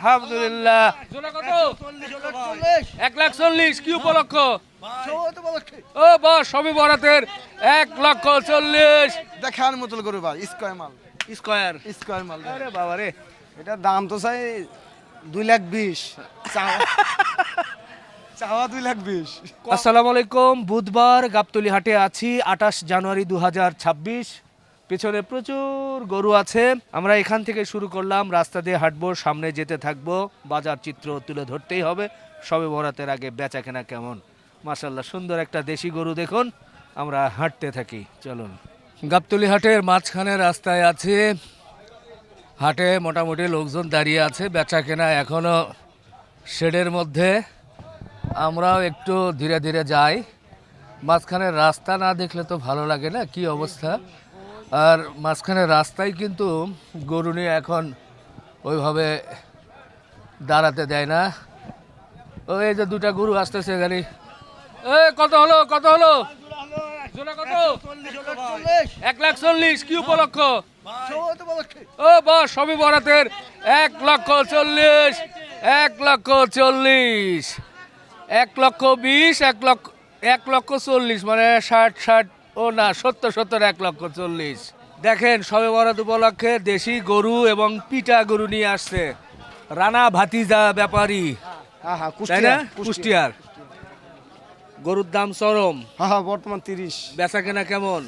আলহামদুলিল্লাহ। এক লাখ চল্লিশ কি উপলক্ষ? ও বস সবই বরাতের। এক লক্ষ চল্লিশ। দেখার মতো গরু ভাই স্কোয়ার মাল। স্কোয়ার। স্কোয়ার মাল। আরে বাবা রে। এটা দাম তো চাই দুই লাখ বিশ। চাওয়া দুই লাখ বিশ। আসসালামু আলাইকুম বুধবার গাবতলি হাটে আছি আঠাশ জানুয়ারি দু হাজার ছাব্বিশ। পেছনে প্রচুর গরু আছে। আমরা এখান থেকে শুরু করলাম, রাস্তা দিয়ে হাঁটবো, সামনে যেতে থাকব, বাজার চিত্র তুলে ধরতেই হবে। সবে বরাতের আগে বেচা কেনা কেমন? মাসাল্লাহ সুন্দর একটা দেশি গরু দেখুন, আমরা হাঁটতে থাকি, চলুন। গাবতলি হাটের মাঝখানে রাস্তায় আছে। হাটে মোটামুটি লোকজন দাঁড়িয়ে আছে বেচা কেনা এখনও শেডের মধ্যে। আমরাও একটু ধীরে ধীরে যাই। মাঝখানে রাস্তা না দেখলে তো ভালো লাগে না, কি অবস্থা? আর মাঝখানে রাস্তায় কিন্তু গরু নিয়ে এখন ওইভাবে দাঁড়াতে দেয় না। ওই যে দুটা গরু আসতেছে গাড়ি এ, কত হলো কত হলো? কত? এক লাখ চল্লিশ, কি উপলক্ষ? ও এক লক্ষ চল্লিশ, এক লক্ষ চল্লিশ, এক লক্ষ বিশ, এক লক্ষ এক লক্ষ চল্লিশ মানে ষাট ষাট ও না সত্তর সত্তর এক লক্ষ চল্লিশ। দেখেন সবে বরাত উপলক্ষে দেশি গরু এবং পিটা গরু নিয়ে আসছে। রানা ভাতিজা ব্যাপারী। তাই না? কুষ্টিয়া কুষ্টিয়ার। গরুর দাম চরম। হ্যাঁ হ্যাঁ বর্তমান তিরিশ। বেচা কেনা কেমন?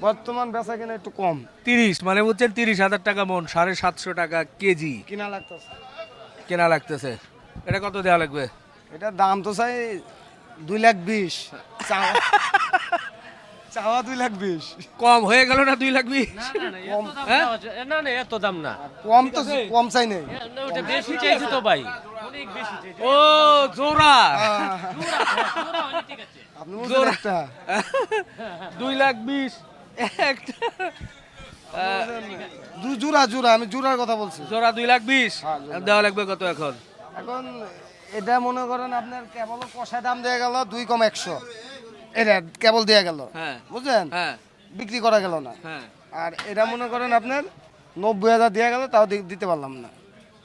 বর্তমান বেচা কিনা একটু কম। তিরিশ মানে বুঝছেন তিরিশ হাজার টাকা মন সাড়ে সাতশো টাকা কেজি। কিনা লাগতেছে। কেনা লাগতেছে। এটা কত দেওয়া লাগবে? এটা দাম তো চাই দুই লাখ বিশ। চাওয়া দুই লাখ বিশ। কম হয়ে গেল না দুই লাখ বিশ? কম। হ্যাঁ? না না এত দাম না। কম তো কম চাই নেই। বেশি চাইছি তো ভাই। ও জোড়া। আপনি বুঝলেন একটা। দুই লাখ বিশ একটা। জোড়া জোড়া আমি জোড়ার কথা বলছি। জোড়া দুই লাখ বিশ? হ্যাঁ, দেওয়া লাগবে কত এখন? এখন এটা মনে করেন আপনার কেবল কষা দাম দেওয়া গেল দুই কম একশো। এটা কেবল দেওয়া গেল। হ্যাঁ। বুঝলেন? হ্যাঁ। বিক্রি করা গেল না। হ্যাঁ। আর এটা মনে করেন আপনার নব্বই হাজার দেওয়া গেল তাও দিতে পারলাম না।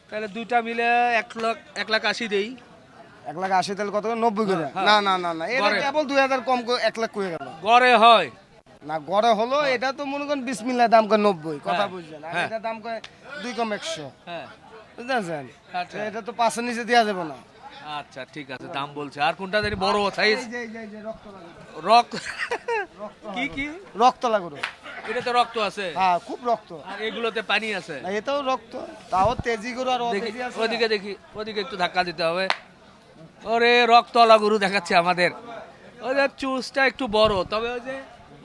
তাহলে দুইটা মিলে এক লাখ এক লাখ আশি দেই। এক লাখ আশি তাহলে কত নব্বই করে। না না না না। এটা গড়ে। কেবল দুই হাজার কম করে এক লাখ করে গেল। গড়ে হয়। না গড়ে হলো এটা তো মনে করেন বিসমিল্লা দাম করে নব্বই কথা বুঝছেন। এটা দাম করে দুই কম একশো। হ্যাঁ। বুঝতেছেন আচ্ছা। এটা তো পাঁচের নিচে দেওয়া যাবে না। আচ্ছা ঠিক আছে দাম বলছে। আর কোনটা জানি বড় সাইজ এই যে এই যে যে রক্ত কি কি? রক্ত লাগবে এটা তো রক্ত আছে। হ্যাঁ খুব রক্ত। আর এগুলোতে পানি আছে? না এটাও রক্ত। তাও তেজি গরু আর ওদিকে দেখি ওদিকে একটু ধাক্কা দিতে হবে। ওরে রক্তওয়ালা গরু দেখাচ্ছে আমাদের। ওই যে চুজটা একটু বড় তবে ওই যে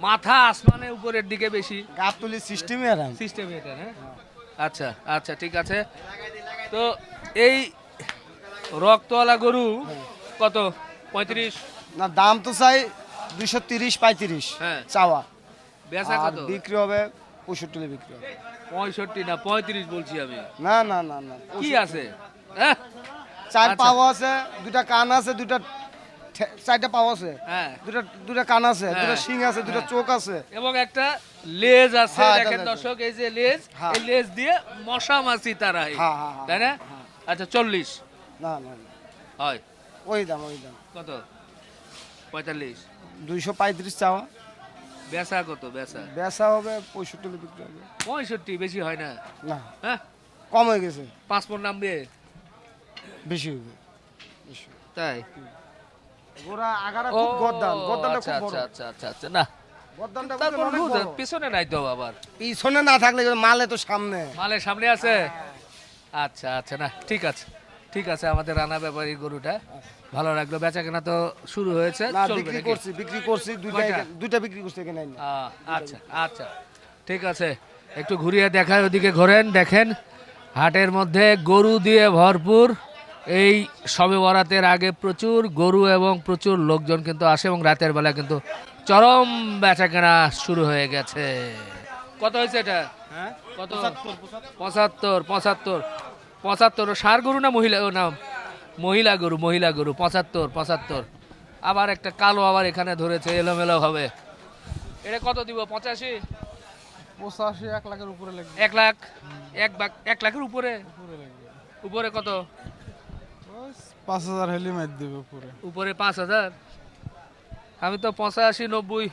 মাথা আসমানে উপরের দিকে বেশি। গাপ তুলি সিস্টেমই আর সিস্টেম এটা হ্যাঁ? আচ্ছা আচ্ছা ঠিক আছে। তো এই রক্তওয়ালা গরু কত? পঁয়ত্রিশ? না দাম তো চাই দুইশো তিরিশ পঁয়ত্রিশ হ্যাঁ। চাওয়া। বেচা কত? বিক্রি হবে পঁয়ষট্টি বিক্রি হবে। পঁয়ষট্টি না পঁয়ত্রিশ বলছি আমি। না না না না কি আছে? হ্যাঁ? চার আচ্ছা। পাও আছে দুটা কান আছে দুটা চারটা পাও আছে। হ্যাঁ। দুটা দুটা কান আছে হ্যাঁ। দুটা শিং আছে দুটা চোখ আছে। এবং একটা লেজ আছে দেখেন। দর্শক এই যে লেজ। এই লেজ দিয়ে মশা মাছি তারা তাই না? আচ্ছা চল্লিশ। না না না। হয়? ওই দাম ওই দাম। কত? পঁয়তাল্লিশ। দুইশো পঁয়ত্রিশ চাওয়া। বেচা কত বেচা? বেচা হবে পঁয়ষট্টি বিক্রি হবে। পঁয়ষট্টি বেশি হয় না? না। হ্যাঁ? কম হয়ে গেছে। নামবে বেশি হবে বেশি। তাই? গোড়া আগারা ও খুব গদ্দান। গদ্দানটা আচ্ছা খুব বড়। আচ্ছা আচ্ছা আচ্ছা আচ্ছা না। গদ্দানটা তারপর অনেক বুঝ- বড়। পিছনে নাই তো আবার? পিছনে না থাকলে মালে তো সামনে। মালের সামনে আছে? আচ্ছা আচ্ছা না ঠিক আছে। ঠিক আছে আমাদের রানা ব্যাপারী গরুটা ভালো লাগল। বেচা কেনা তো শুরু হয়েছে না বিক্রি করছি বিক্রি করছি দুইটা দুইটা বিক্রি করছি এখানে আচ্ছা আচ্ছা ঠিক আছে। একটু ঘুরিয়ে দেখায় ওদিকে ঘোরেন দেখেন হাটের মধ্যে গরু দিয়ে ভরপুর। এই সবে বরাতের আগে প্রচুর গরু এবং প্রচুর লোকজন কিন্তু আসে এবং রাতের বেলা কিন্তু চরম বেচা কেনা শুরু হয়ে গেছে। কত হয়েছে এটা? কত? পঁচাত্তর। পঁচাত্তর পঁচাত্তর। সার গরু না মহিলা? না মহিলা গরু মহিলা গরু পঁচাত্তর পঁচাত্তর। আবার একটা কালো আবার এখানে ধরেছে এলোমেলো হবে। এটা কত দিব? পঁচাশি? পঁচাশি এক লাখের উপরে লাগবে এক লাখ? এক বাক এক লাখের উপরে? উপরে কত? পাঁচ হাজার হেলি মার দেবে উপরে। উপরে পাঁচ হাজার? আমি তো পঁচাশি নব্বই।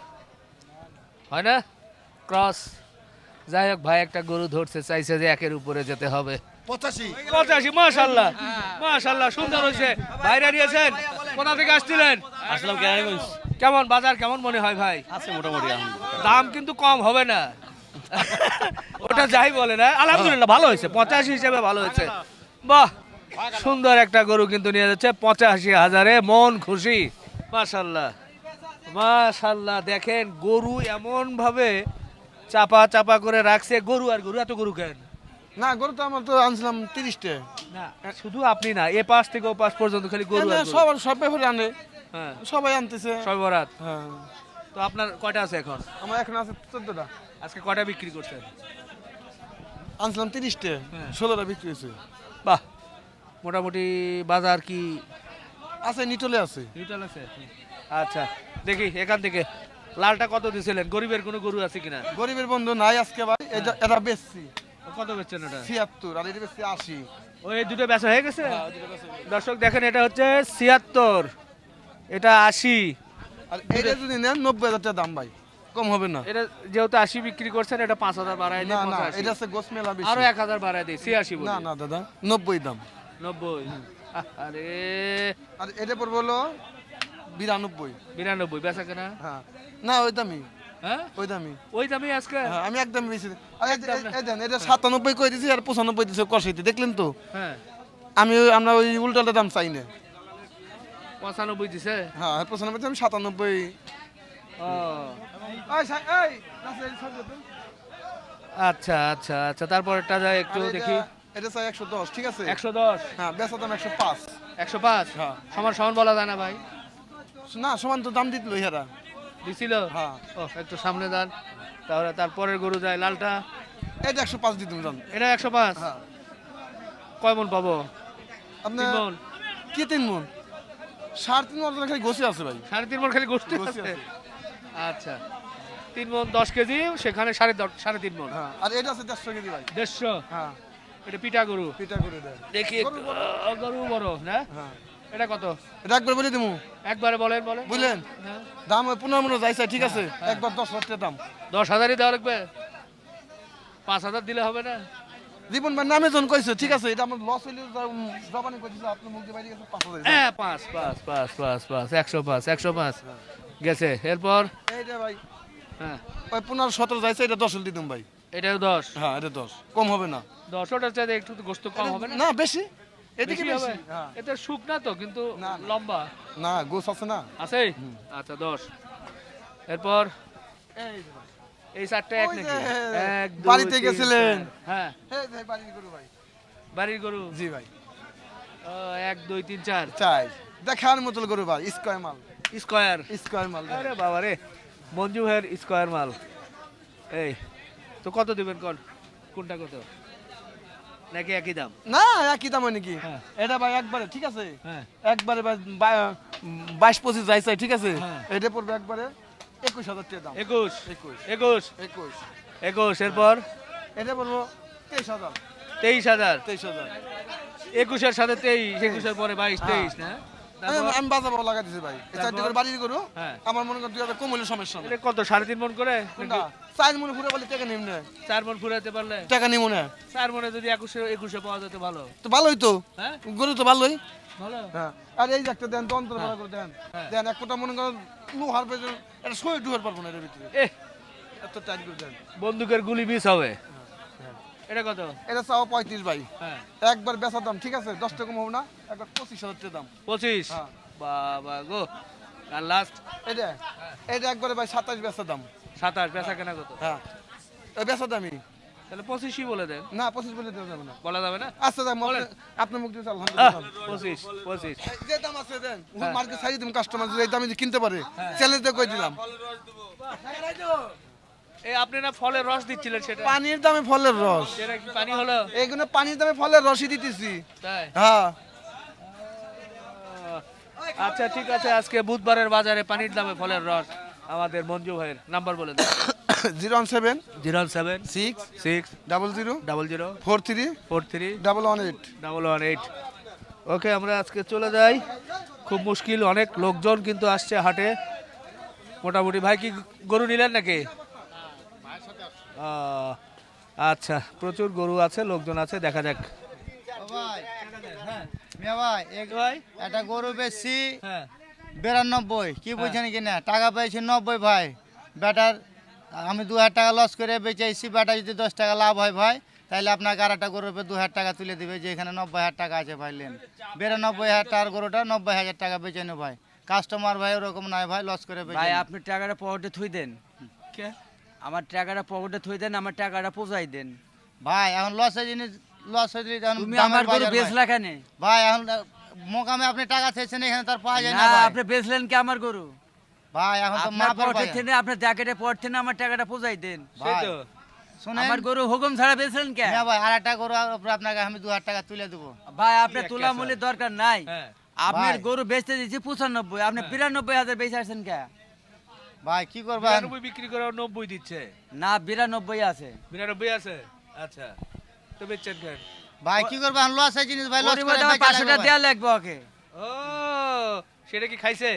হয় না? ক্রস। যাই হোক ভাই একটা গরু ধরছে চাইছে যে একের উপরে যেতে হবে। পঁচাশি। পঁচাশি মাশাল্লাহ মাশাল্লাহ সুন্দর হয়েছে। বাইরে নিয়েছেন? কোথা থেকে আসছিলেন? আসলাম কেরানীগঞ্জ। কেমন বাজার কেমন মনে হয় ভাই? আছে মোটামুটি দাম কিন্তু কম হবে না। ওটা যাই বলে না। আলহামদুলিল্লাহ ভালো হয়েছে। পঁচাশি হিসেবে ভালো হয়েছে। বাহ সুন্দর একটা গরু কিন্তু নিয়ে যাচ্ছে। পঁচাশি হাজারে মন খুশি। মাশাল্লাহ মাশাল্লাহ দেখেন গরু এমন ভাবে চাপা চাপা করে রাখছে। গরু আর গরু এত গরু কেন? না গরু তো আমার তো আনছিলাম তিরিশটা। না শুধু আপনি না এ পাশ থেকে ও পাশ পর্যন্ত খালি গরু সবার সব ব্যাপারে আনে। হ্যাঁ। সবাই আনতেছে। সবে বরাত। হ্যাঁ। তো আপনার কয়টা আছে এখন? আমার এখন আছে চোদ্দটা। আজকে কয়টা বিক্রি করছেন? আনছিলাম তিরিশটা। হ্যাঁ। ষোলোটা বিক্রি হয়েছে। বাহ মোটামুটি বাজার কি? আছে নিটলে আছে। রিটাল আছে? আচ্ছা দেখি এখান থেকে। লালটা কত দিছিলেন? গরিবের কোনো গরু আছে কিনা? গরিবের বন্ধু নাই আজকে ভাই এটা এটা বেচছি। ও কত বেচছেন এটা ছিয়াত্তর আর এটা বেচছি আশি ওই দুটো বেচা হয়ে গেছে? দর্শক দেখেন এটা হচ্ছে ছিয়াত্তর এটা আশি। আর এটা যদি নেন নব্বই হাজার টাকা দাম ভাই। কম হবে না। এটা যেহেতু আশি বিক্রি করছেন এটা পাঁচ হাজার বাড়ায় দিই না না এটা আছে গোস মেলা বেশি। আরও এক হাজার বাড়ায় দিই ছিয়াশি না না দাদা নব্বই দাম। নব্বই। আরে। আর এটা পড়বে হলো বিরানব্বই। বিরানব্বই বেচা কেনা? হ্যাঁ। না ওই দামি হ্যাঁ? ওই দামি। ওই আজকে? হ্যাঁ আমি একদম বেশি এটা সাতানব্বই করে দিছি আর পঁচানব্বই দিছে কষাইতে দেখলেন তো? হ্যাঁ। আমি আমরা ওই উল্টাটা দাম চাই না। পঁচানব্বই দিছে? হ্যাঁ আর পঁচানব্বই আমি সাতানব্বই। আচ্ছা আচ্ছা আচ্ছা তারপরটা একটু দেখি। এটা চাই একশো দশ ঠিক আছে? একশো দশ? হ্যাঁ বেচা দাম একশো পাঁচ। একশো পাঁচ? হ্যাঁ। সমান সমান বলা যায় না ভাই। না সমান তো দাম দিতলো ইহারা দিছিল? হ্যাঁ। ও একটু সামনে যান তাহলে তারপরের গরু যায় লালটা? এটা একশো পাঁচ দিতুম জান এটা একশো পাঁচ? হ্যাঁ। কয় মন পাবো? আপনার মন। কি তিন মন? সাড়ে তিন মন খালি গোছি আছে ভাই। সাড়ে তিন মন খালি গোষ্ঠী আছে। আচ্ছা। তিন মন দশ কেজি সেখানে সাড়ে দশ সাড়ে তিন মন। হ্যাঁ। আর এটা আছে দেড়শো কেজি ভাই। দেড়শো? হ্যাঁ। এটা পিঠা গরু। পিঠা দেয়। দেখি গরু বড় না? হ্যাঁ। এটা কত? এটা একবার বলে দেবো একবারে বলেন বলেন। বুঝলেন? হ্যাঁ। দাম ওই পনেরো মনে যাইছে ঠিক আছে? একবার দশ হাজার দাম। দশ হাজারই দেওয়া লাগবে? পাঁচ হাজার দিলে হবে না? জীবন ভাই নামে জন কইছে ঠিক আছে? এটা আমার লস হইলে জবানি কইছিল আপনার মুখ দিয়ে বাইরে গেছে পাঁচ হাজার হ্যাঁ পাঁচ পাঁচ পাঁচ পাঁচ পাঁচ একশো পাঁচ একশো পাঁচ। গেছে। এরপর? এইটা ভাই হ্যাঁ। ওই পনেরো সতেরো যাইছে এটা দশ দিতাম ভাই। এটাও দশ? হ্যাঁ এটা দশ। কম হবে না। দশ ওটার চাইতে একটু তো গোস্ত কম হবে না? না বেশি। এদিকে বেশি হ্যাঁ। এটা শুক না তো কিন্তু। লম্বা। না গোস আছে না? আছে? আচ্ছা দশ। এরপর এই চারটে এক নাকি? এক বাড়িতে গেছিলেন। চার। হ্যাঁ। বাড়ির গরু ভাই। বাড়ির গরু? জি ভাই। ও, এক দুই তিন চার। চাই দেখার মতো গরু ভাই স্কোয়ার মাল। স্কোয়ার। স্কোয়ার মাল আরে বাবা রে মঞ্জু ভাইয়ের স্কোয়ার মাল। এই তো কত দিবেন কোন কোনটা কত? নাকি একই দাম? না একই দাম হয় নাকি? হ্যাঁ। এটা ভাই একবারে ঠিক আছে? হ্যাঁ। একবারে বাইশ পঁচিশ যাইছে ঠিক আছে? হ্যাঁ। এটা পড়বে একবারে একুশ হাজার টাকা দাম। একুশ। একুশ। একুশ। একুশ। একুশ এরপর? এটা পড়ব তেইশ হাজার। তেইশ হাজার। তেইশ হাজার। একুশের সাথে তেইশ একুশের পরে বাইশ তেইশ না? আমি- বাজার লাগা দিছি ভাই। এই চারটে করে বাড়ির গরু হ্যাঁ। আমার মনে করেন দুই হাজার কম হলে সমস্যা এটা কত সাড়ে তিন মন করে? চার মনে বলে টাকা নিম না চার মন ফুরাতে পারলে? টাকা নিব না চার মনে যদি একুশে একুশে পাওয়া যেত ভালো। তো ভালোই তো। হ্যাঁ? গরু তো ভালোই। ভালো? হ্যাঁ। আর এই একটা দেন তো ভালো করে দেন। দেন এক কোটা মনে করেন লোহার পেছন এটা শরীর ডুয়ার পারব না এর ভিতরে। এত টাইট করে দেন। বন্দুকের গুলি মিস হবে। এটা কত? এটা চাও পঁয়ত্রিশ ভাই। হ্যাঁ। একবার বেচার দাম ঠিক আছে? দশ টাকা হবে না একবার পঁচিশ হাজার দাম। পঁচিশ? হ্যাঁ। বাবা গো আর লাস্ট এটা এটা একবারে ভাই সাতাশ বেচার দাম। সাতাশ বেচা কেনা কত? হ্যাঁ। বেচার দামই। তাহলে পঁচিশই বলে দেন। না পঁচিশ বলে দেওয়া যাবে না। বলা যাবে না? আচ্ছা দাম বলেন। আপনার মুখ দিয়ে আলহামদুলিল্লাহ পঁচিশ পঁচিশ। যে দাম আছে দেন। হ্যাঁ। মার্কেট ছাড়ি দিম কাস্টমার যদি এই দামে কিনতে পারে চ্যালেঞ্জ দিয়ে কই দিলাম? আপনি না ফলের রস দিচ্ছিলেন সেটা? পানির দামে ফলের রস। সেটা কি পানি হলো? এইগুলো পানির দামে ফলের রসই দিতেছি। তাই? হ্যাঁ। আচ্ছা ঠিক আছে আজকে বুধবারের বাজারে পানির দামে ফলের রস। আমাদের মঞ্জু ভাইয়ের নাম্বার বলে দেন। Zero one seven zero one seven six six double zero double zero four three four three double one eight. Double one eight. Okay আমরা আজকে চলে যাই। খুব মুশকিল অনেক লোকজন কিন্তু আসছে হাটে। মোটামুটি ভাই কি গরু নিলেন নাকি? আচ্ছা প্রচুর গরু আছে লোকজন আছে দেখা যাক। ভাই মিয়া ভাই এক- ভাই একটা গরু বেচছি হ্যাঁ। বিরানব্বই। কি বুঝছেন কি না? টাকা পেয়েছি নব্বই ভাই। বেটার আমি দু হাজার টাকা লস করে বেঁচেছি বেটা যদি দশ টাকা লাভ হয় ভাই তাহলে আপনাকে আর একটা গরুর উপর দু হাজার টাকা তুলে দিবে যে এখানে নব্বই হাজার টাকা আছে ভাই লেন। বিরানব্বই হাজার টাকার গরুটা নব্বই হাজার টাকা বেচে নে ভাই। কাস্টমার ভাই ওরকম নয় ভাই লস করে ভাই আপনি টাকাটা পকেটে থুই দেন। কে? আমার টাকাটা পকেটে থুই দেন আমার টাকাটা পোষাই দেন। ভাই এখন লসের জিনিস লস হয়ে দিলে এখন তুমি আমার ভাই। বেচলা কেনে? ভাই এখন মোকামে আপনি টাকা চেয়েছেন এখানে তার পাওয়া যায় না না আপনি বেচলেন কি আমার গরু? ভাই এখন তো পকেটে বাজার। আপনার জ্যাকেটে থেকে আমার টাকাটা পৌঁছাই দেন। ভাই, তো। শুনেন। আমার গরু হুকুম ছাড়া বেচলেন কে? হ্যাঁ ভাই আর একটা গরু আপনাকে আমি দু হাজার টাকা তুলে দেবো। ভাই আপনার তোলা মূল্যের দরকার নাই। হ্যাঁ। আপনার গরু বেচতে দিচ্ছি পঁচানব্বই আপনি বিরানব্বই হাজার বেচে আসছেন কে? ভাই কি করবেন? বিরানব্বই বিক্রি করে নব্বই দিচ্ছে। না বিরানব্বই আছে। বিরানব্বই আছে? আচ্ছা তো বেচছেন কেন? ভাই কি করবেন? লস আছে জিনিস ভাই লস করে টাকা। দেওয়া লাগবে ওকে। ও সেটা কি খাইছে?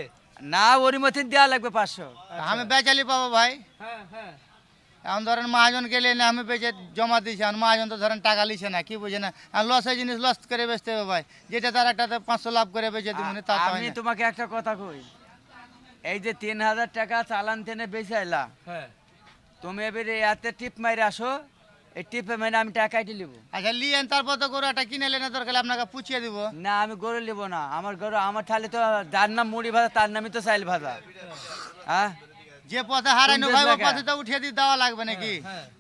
না ওর মধ্যে দেওয়া লাগবে পাঁচশো। আমি বেচালি পাবো ভাই। হ্যাঁ হ্যাঁ। এখন ধরেন মহাজন গেলে না আমি বেচে জমা দিয়েছি আর মহাজন তো ধরেন টাকা লিছে না কি বুঝে না? আর লস আছে জিনিস লস করে বেচতে হবে ভাই। যেটা তার একটা পাঁচশো লাভ করে বেচে দিব তা আমি না। তোমাকে একটা কথা কই এই যে তিন হাজার টাকা চালান তেনে বেঁচে আইলা হ্যাঁ। তুমি এবারে এতে টিপ মাইরে আসো এই টিপে মাইরে আমি টাকা কাটি লিব। আচ্ছা লিয়েন তারপর তো গরু একটা কিনে লেনে দরকার আপনাকে পুছিয়ে দিব। না আমি গরু লিব না আমার গরু আমার তাহলে তো যার নাম মুড়ি ভাজা তার নামই তো চাইল ভাজা। হ্যাঁ? যে পথে হারাইনো তুমি ভাই ও পথে তো উঠিয়ে দিয়ে দেওয়া লাগবে নাকি?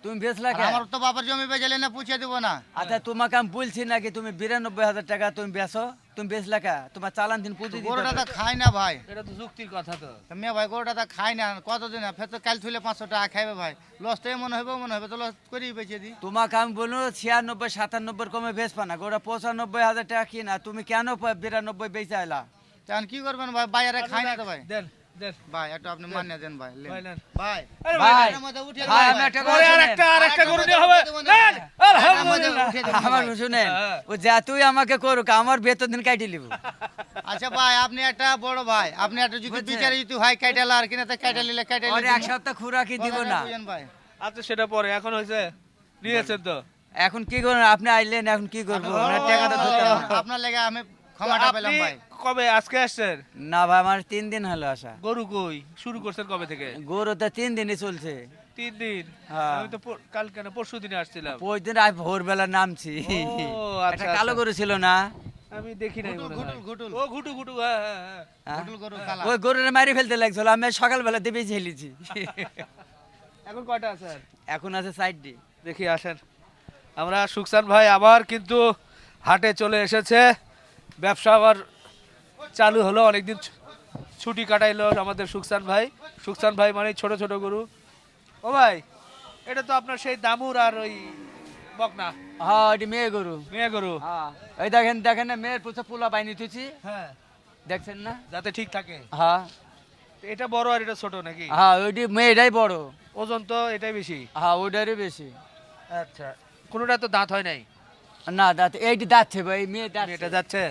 তুমি বেচলা আর আমার তো বাবার জমি বেচে না পুছিয়ে দিব না। আচ্ছা তোমাকে আমি বলছি নাকি তুমি বিরানব্বই হাজার টাকা তুমি বেচো? তুমি বেশ লেখা তোমার চালান দিন পুজো গরুটা তো। খাই না ভাই এটা তো যুক্তির কথা তো মেয়ে ভাই গরুটা তো খাই না কতদিন ফের তো কাল থুলে পাঁচশো টাকা খাইবে ভাই লস তো মনে হবে মনে হবে তো লস করি বেঁচে দি তোমাকে আমি বলব ছিয়ানব্বই সাতানব্বই কমে বেশ পানা গোটা পঁচানব্বই হাজার টাকা কিনা তুমি কেন বিরানব্বই বেঁচে আইলা তখন কি করবেন ভাই বাইরে খাই না তো ভাই দেন ভাই একটু আপনি মান্য দেন ভাই ভাই ভাই ভাই এর মধ্যে উঠিয়ে ভাই দেন আমি একটা পরে কথা আর শুনেন। একটা আর একটা গরু নেওয়া হবে। দেবো না। নেন, এর মধ্যে আলহামদুলিল্লাহ। আমার শুনেন। ও যা তুই আমাকে করুক আমার বেতন দিন কাটি লিব আচ্ছা ভাই আপনি একটা বড় ভাই আপনি একটা যদি বিচারে যদি হয় কাইটালা আর কিনা তো কাইটা নিলে কাইটা ওর এক সপ্তাহ খুরাকি দিব না। ভাই। আচ্ছা সেটা পরে এখন হয়েছে? নিয়েছেন তো? এখন কি করবেন আপনি আইলেন এখন কি করব? ওনার টাকাটা ধরতে আপনার লেগে আমি ক্ষমাটা পেলাম ভাই। কবে আজকে আসছেন? না ভাই আমার তিন দিন হলো আসা। গরু কই? শুরু করছেন কবে থেকে? গরু তো তিন দিনই চলছে। তিন দিন? হ্যাঁ। আমি তো পর- কাল কেন? পরশু দিনে আসছিলাম। ওই দিন আজ ভোরবেলা নামছি। ও, আচ্ছা, একটা কালো আচ্ছা। গরু ছিল না? আমি দেখি নাই ঘুটুল, ঘুটুল। ও ঘুটু ঘুটু হ্যাঁ হ্যাঁ? ঘুটুল গরু কালা। ওই গরুরে মারি ফেলতে লাগছিল আমি সকালবেলা দেবে ঝেলেছি এখন কয়টা আছে? এখন আছে সাইড ডি দেখি আসেন। আমরা সুকসান ভাই আবার কিন্তু হাটে চলে এসেছে। ব্যবসা আবার চালু হলো অনেকদিন ছুটি কাটাইলো আমাদের সুকসান ভাই। সুকসান ভাই মানে ছোট ছোট গরু। ও ভাই এটা তো আপনার সেই দামুর আর ওই বকনা। হ্যাঁ ওটি মেয়ে গরু। মেয়ে গরু। হ্যাঁ। এই দেখেন দেখেন না মেয়ের পুছে পোলা বাইনি তুছি হ্যাঁ। দেখছেন না? যাতে ঠিক থাকে। হ্যাঁ। এটা বড় আর এটা ছোট নাকি? হ্যাঁ ওইটি মেয়েটাই বড়। ওজন তো এটাই বেশি। হ্যাঁ ওইটারই বেশি। আচ্ছা। কোনোটা তো দাঁত হয় নাই? না দাঁত এইটি দাঁতছে ভাই মেয়ে দাঁত এটা যাচ্ছে?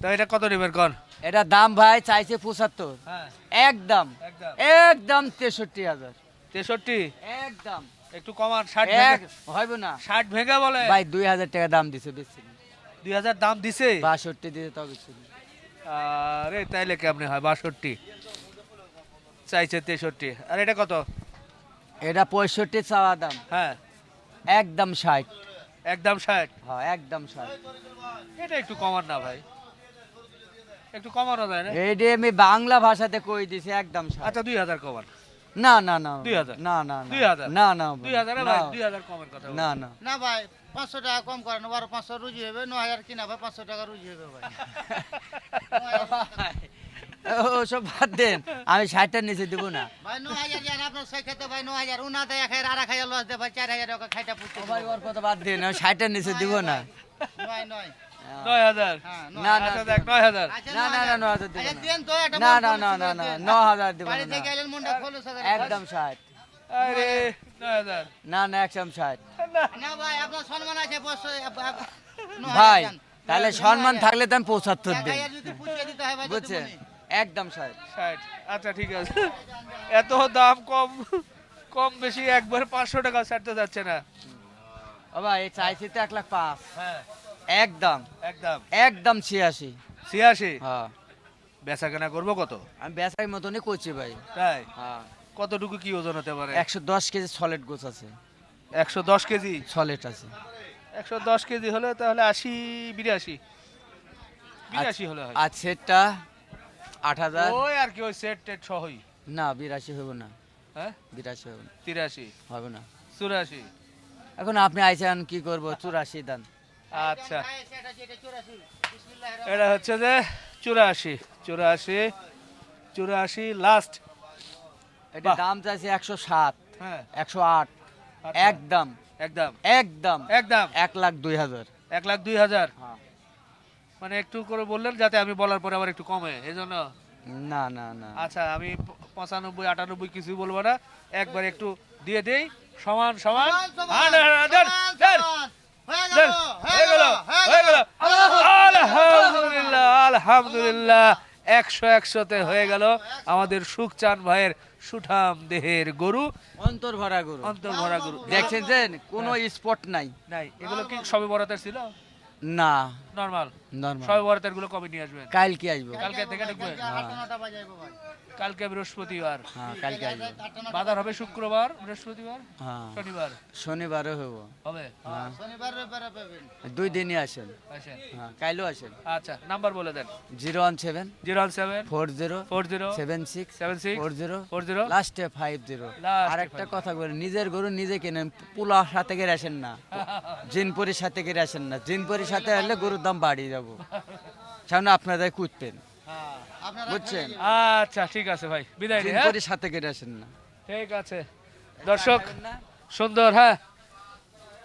তো এটা কত নেবেন কন? এটা দাম ভাই চাইছে পঁচাত্তর। হ্যাঁ। একদম। একদম। তেষট্টি হাজার। তেষট্টি? একদম। একটু কমান ষাট হইব না। ষাট ভেঙে বলে? ভাই দুই হাজার টাকা দাম দিছে বেশি দুই হাজার দাম দিছে? বাষট্টি দিতে তবে ছিল আরে তাইলে কেমনে হয়? বাষট্টি। চাইছে তেষট্টি। আর এটা কত? এটা পঁয়ষট্টি চাওয়া দাম। হ্যাঁ। একদম ষাট। একদম ষাট? হ্যাঁ একদম ষাট। এটা একটু কমান না ভাই। একটু কমানো যায় না? এইটি আমি বাংলা ভাষাতে কই দিছি একদম ষাট আচ্ছা দুই হাজার কমান। না না না দুই হাজার? না না না। দুই হাজার? না না দুই হাজার না, ভাই দুই হাজার কমের কথা। না না। না ভাই পাঁচশো টাকা কম করেন বারো পাঁচশো রুজি হবে ন হাজার কিনা ভাই পাঁচশো টাকা রুজি হবে ভাই। ও সব বাদ দেন আমি ষাটটার নিচে দিব না। ভাই ন হাজার জান আপনার সেই খেতে ভাই ন হাজার। উনা দেয় খাই আর খাই লস দে ভাই চার হাজার টাকা খাইটা পুষতে ও ভাই ওর কথা বাদ দেন আমি ষাটটার নিচে দিব না। নয় নয়। নয় হাজার। হ্যাঁ না না দেখ নয় হাজার। না, না, হাজার। দেব। হাজার দেব। একদম ষাট। আরে নয় হাজার। না না একশো ষাট। না। ভাই আপনার সম্মান আছে তাহলে সম্মান থাকলে তো আমি পঁচাত্তর দিই। হয় বুঝছেন? একদম ষাট। ষাট। আচ্ছা ঠিক আছে। এত দাম কম কম বেশি একবার পাঁচশো টাকা ছাড়তে যাচ্ছে না। বাবা এই চাইছি তো এক লাখ পাঁচ। হ্যাঁ। একদম। একদম। একদম ছিয়াশি। ছিয়াশি? হ্যাঁ। বেচা কেনা করব কত? আমি বেচাই মতনই করছি ভাই। তাই? হ্যাঁ। কতটুকু কি ওজন হতে পারে? একশো দশ কেজি সলিড গোছ আছে। একশো দশ কেজি? সলিড আছে। একশো দশ কেজি হলে তাহলে আশি বিরাশি। বিরাশি হলে হয়। আর সেটটা আট হাজার। ওই আর কি ওই সেট টেট সহই না বিরাশি হবে না। হ্যাঁ? বিরাশি হবে না। তিরাশি। হবে না। চুরাশি। এখন আপনি আইছেন কি করব? চুরাশি দান। আচ্ছা। এটা হচ্ছে যে চুরাশি চুরাশি চুরাশি লাস্ট এটা দাম চাইছে একশো সাত হ্যাঁ। একশো আট। আচ্ছা। একদম। একদম। একদম। একদম। এক লাখ দুই হাজার। এক লাখ দুই হাজার? হ্যাঁ। মানে একটু করে বললেন যাতে আমি বলার পরে আবার একটু কমে এই জন্য না না না। আচ্ছা আমি পঁচানব্বই আটানব্বই কিছুই বলব না। একবার একটু দিয়ে দেই। সমান সমান। হ্যাঁ, সমান, দেন, সমান। হয়ে দেন। গেল, হয়ে গেল হয়ে গেল আলহামদুলিল্লাহ একশো একশো একশোতে হয়ে গেল আমাদের সুখচান ভাইয়ের সুঠাম দেহের গরু। অন্তর ভরা গরু। অন্তর ভরা গরু। দেখছেন যে কোনো স্পট নাই। নাই। এগুলো কি সবে বরাতের ছিল? না। নর্মাল। নর্মাল। সবে বরাতেরগুলো কবে নিয়ে আসবেন? কালকে আসব। কালকে থেকে ঢুকবে কালকে বৃহস্পতিবার। হ্যাঁ কালকে আসব। বাজার হবে শুক্রবার বৃহস্পতিবার? হ্যাঁ। শনিবার? শনিবারও হব। হবে? শনিবার রবিবারে পাবেন। দুই দিনই আসেন। আসেন। হ্যাঁ কাইলেও আসেন। আচ্ছা নাম্বার বলে দেন। Zero one seven zero one seven four zero four zero seven six seven six four zero four zero লাস্টে ফাইভ জিরো। আর একটা কথা বলি নিজের গরু নিজে কেনেন পোলা সাথে করে আসেন না। জিনপুরির সাথে করে আসেন না। জিনপুরির সাথে আসলে গরুর দাম বাড়িয়ে যাব সামনে আপনাদের কুটবেন আপনারা বুঝছেন? আচ্ছা ঠিক আছে ভাই বিদায় নি, হ্যাঁ? সাথে কেটে আসেন না। ঠিক আছে। দর্শক সুন্দর হ্যাঁ?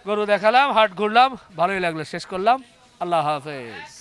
গরু দেখালাম হাট ঘুরলাম ভালোই লাগল শেষ করলাম। আল্লাহ হাফেজ।